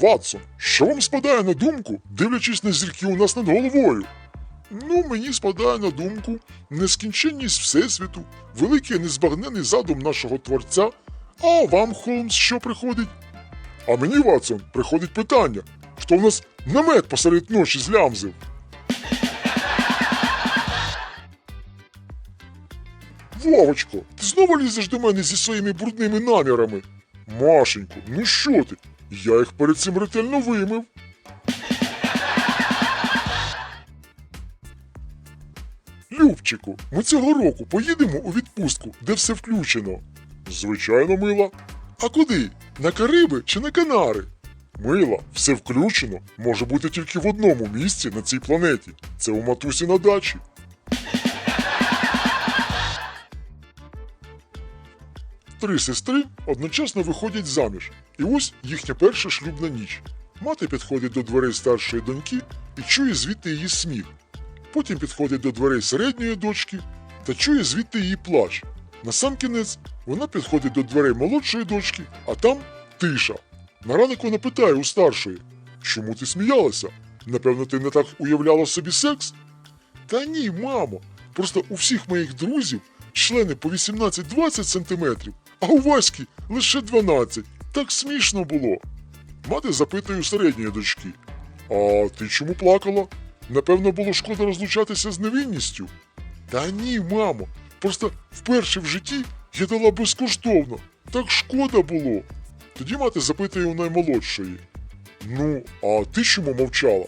Ватсон, що вам спадає на думку, дивлячись на зірки у нас над головою? Ну, мені спадає на думку нескінченність Всесвіту, великий незбагнений задум нашого Творця. А вам, Холмс, що приходить? А мені, Ватсон, приходить питання, хто в нас намет посеред ночі злямзив? Вовочко, ти знову лізеш до мене зі своїми брудними намірами. Машенько, ну що ти? Я їх перед цим ретельно вимив. Любчику, ми цього року поїдемо у відпустку, де все включено. Звичайно, мила. А куди? На Кариби чи на Канари? Мила, все включено може бути тільки в одному місці на цій планеті. Це у матусі на дачі. Три сестри одночасно виходять заміж, і ось їхня перша шлюбна ніч. Мати підходить до дверей старшої доньки і чує звідти її сміх. Потім підходить до дверей середньої дочки та чує звідти її плач. Насамкінець вона підходить до дверей молодшої дочки, а там тиша. На ранок вона питає у старшої: Чому ти сміялася? Напевно, ти не так уявляла собі секс? Та ні, мамо. Просто у всіх моїх друзів члени по 18-20 сантиметрів, а у Васьки лише 12. Так смішно було. Мати запитує у середньої дочки. А ти чому плакала? Напевно, було шкода розлучатися з невинністю. Та ні, мамо. Просто вперше в житті я дала безкоштовно. Так шкода було. Тоді мати запитує у наймолодшої. Ну, а ти чому мовчала?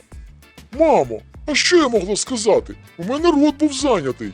Мамо, а що я могла сказати? У мене рот був зайнятий.